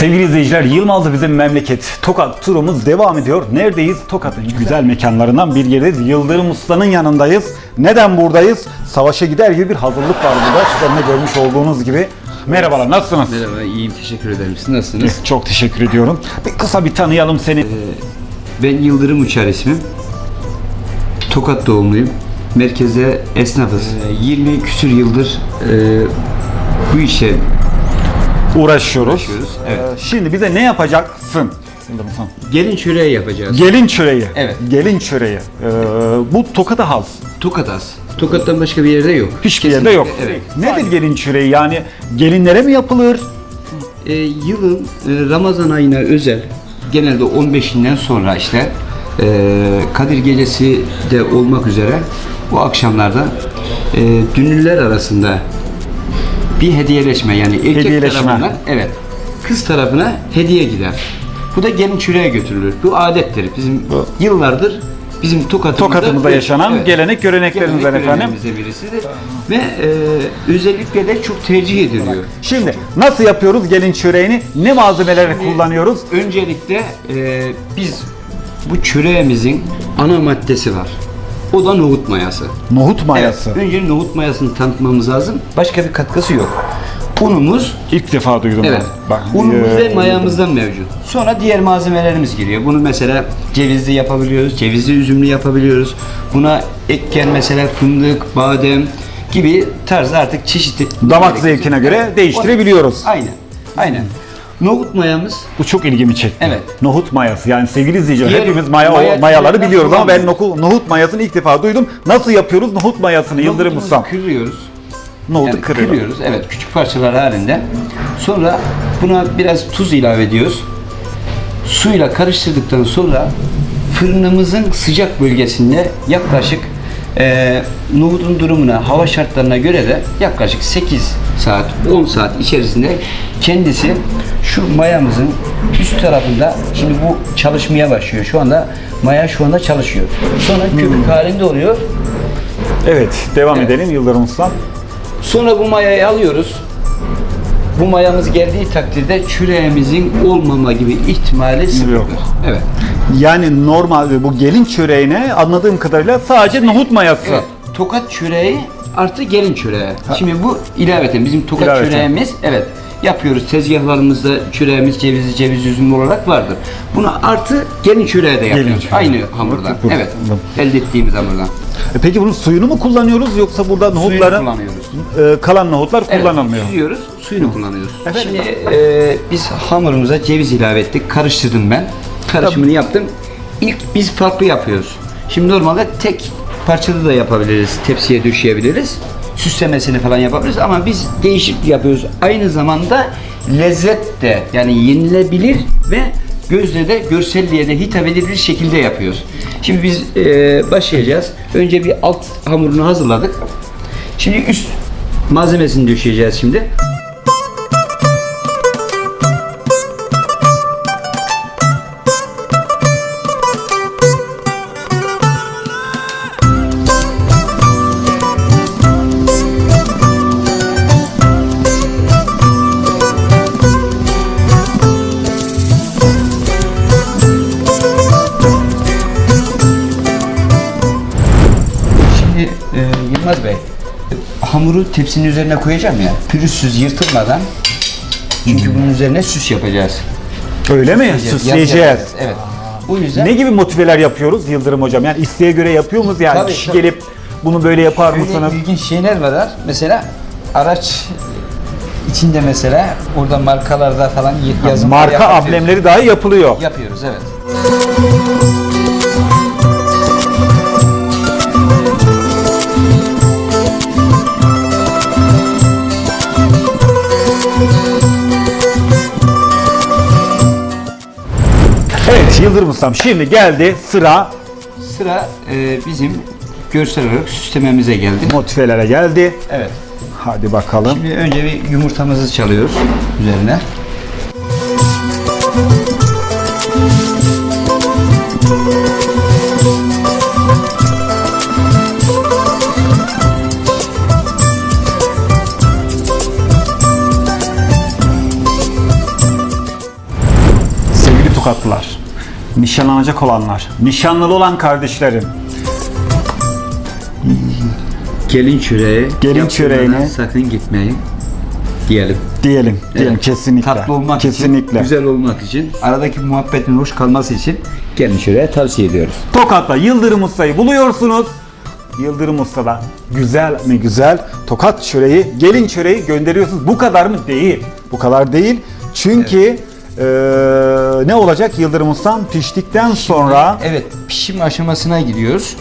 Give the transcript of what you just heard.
Sevgili izleyiciler Yılmazlı bizim memleket Tokat turumuz devam ediyor. Neredeyiz? Tokat'ın güzel mekanlarından bir yerdeyiz. Yıldırım Usta'nın yanındayız. Neden buradayız? Savaşa gider gibi bir hazırlık var burada. Sizlerin de görmüş olduğunuz gibi. Merhabalar nasılsınız? Merhaba, iyiyim. Teşekkür ederim. Siz nasılsınız? Çok teşekkür ediyorum. Bir kısa bir tanıyalım seni. Ben Yıldırım Uçar ismim. Tokat doğumluyum. Merkeze esnafız. Ee, 20 küsür yıldır e, bu işe Uğraşıyoruz. uğraşıyoruz. Evet. Ee, Şimdi bize ne yapacaksın? Gelin çöreği yapacağız. Gelin çöreği. Evet. Gelin çöreği. Ee, bu Tokat'a has. Tokat az. Tokat'tan başka bir yerde yok. Hiçbir yerde Kesinlikle, yok. Evet. Nedir gelin çöreği? Yani gelinlere mi yapılır? Ee, yılın e, Ramazan ayına özel genelde 15'inden sonra işte e, Kadir Gecesi de olmak üzere bu akşamlarda e, dünlüler arasında bir hediyeleşme yani erkek Hediyeleşme. tarafından evet kız tarafına hediye gider. Bu da gelin çüreğe götürülür. Bu adettir. Bizim Bu- yıllardır bizim Tokat'ımızda, Tokat'ımızda yaşanan gelenek göreneklerimizden efendim. birisidir. Ve e, özellikle de çok tercih ediliyor. Şimdi nasıl yapıyoruz gelin çöreğini? Ne malzemeleri kullanıyoruz? Öncelikle e, biz bu çöreğimizin ana maddesi var. O da nohut mayası. Nohut mayası. Evet, önce nohut mayasını tanıtmamız lazım. Başka bir katkısı yok. Unumuz, İlk defa duydum evet. ben. Bak, Unumuz e, ve mayamızdan mevcut. Sonra diğer malzemelerimiz giriyor. Bunu mesela cevizli yapabiliyoruz, cevizli üzümlü yapabiliyoruz. Buna ekken mesela fındık, badem gibi tarz artık çeşitli Damak zevkine göre değiştirebiliyoruz. Aynen. Aynen. Nohut mayamız Bu çok ilgimi çekti. Evet. Nohut mayası. Yani sevgili izleyiciler Diğer hepimiz maya, maya mayaları biliyoruz ama ben kullanmıyoruz. nohut, mayasını ilk defa duydum. Nasıl yapıyoruz nohut mayasını Yıldırım Nohutumuzu Ustam? kırıyoruz. Nohutu Yani kırıyoruz. kırıyoruz. Evet, küçük parçalar halinde. Sonra buna biraz tuz ilave ediyoruz. Suyla karıştırdıktan sonra fırınımızın sıcak bölgesinde yaklaşık eee nohudun durumuna, hava şartlarına göre de yaklaşık 8 saat, 10 saat içerisinde kendisi şu mayamızın üst tarafında şimdi bu çalışmaya başlıyor. Şu anda maya şu anda çalışıyor. Sonra köpük halinde oluyor. Evet devam Evet. edelim Yıldırım Ustam. Sonra bu mayayı alıyoruz. Bu mayamız geldiği takdirde çüreğimizin olmama gibi ihtimali sıfırdır. Yok. Evet. Yani normalde bu gelin çöreğine anladığım kadarıyla sadece nohut mayası. evet. Tokat çüreği artı gelin çüreği. Şimdi bu ilaveten bizim tokat İlaveten. çüreğimiz evet yapıyoruz. Tezgahlarımızda çüreğimiz cevizli ceviz üzümlü olarak vardır. Bunu artı gelin çüreği de yapıyoruz. çüreği. Aynı hamurdan. Bu- bu- Evet. anladım. Elde ettiğimiz hamurdan. E Peki bunun suyunu mu kullanıyoruz yoksa burada nohutların e, kalan nohutlar Evet, kullanılmıyor? süzüyoruz, suyunu kullanıyoruz. Evet. Şimdi e, biz hamurumuza ceviz ilave ettik, karıştırdım ben. Karışımını yaptım. İlk biz farklı yapıyoruz. Şimdi normalde tek parçada da yapabiliriz, tepsiye döşeyebiliriz. Süslemesini falan yapabiliriz ama biz değişik yapıyoruz. Aynı zamanda lezzet de yani yenilebilir ve gözle de görselliğe de hitap edebilir şekilde yapıyoruz. Şimdi biz e, başlayacağız. Önce bir alt hamurunu hazırladık. Şimdi üst malzemesini döşeyeceğiz şimdi. Şimdi e, Yılmaz Bey, hamuru tepsinin üzerine koyacağım ya, pürüzsüz yırtılmadan. Çünkü bunun üzerine süs yapacağız. Öyle mi? Yapacağız, Süsleyeceğiz. yapacağız, Evet. Bu yüzden Ne gibi motiveler yapıyoruz Yıldırım Hocam? Yani isteğe göre yapıyor muyuz? Yani Tabii, kişi tabii. gelip bunu böyle yapar Öyle mısınız? ilginç şeyler var. Mesela araç içinde mesela orada markalarda falan yazımlar Marka yapabiliyoruz. amblemleri dahi yapılıyor. yapıyoruz evet. Yıldırım Ustam şimdi geldi sıra Sıra e, bizim görsel olarak süslememize geldi. motivelere geldi. Evet. Hadi bakalım. Şimdi önce bir yumurtamızı çalıyoruz üzerine. Tokatlılar, nişanlanacak olanlar, nişanlılı olan kardeşlerim, Gelin çöreği. Gelin çöreğine- Sakın gitmeyin. Diyelim. diyelim, diyelim Evet. kesinlikle. Tatlı olmak kesinlikle. için, güzel olmak için, aradaki muhabbetin hoş kalması için gelin çöreği tavsiye ediyoruz. Tokat'ta Yıldırım Usta'yı buluyorsunuz. Yıldırım Usta'da güzel mi güzel tokat çöreği, gelin çöreği gönderiyorsunuz. Bu kadar mı? Değil. Bu kadar değil. Çünkü eee, ne olacak Yıldırım Usta'm piştikten sonra Evet, pişim aşamasına gidiyoruz.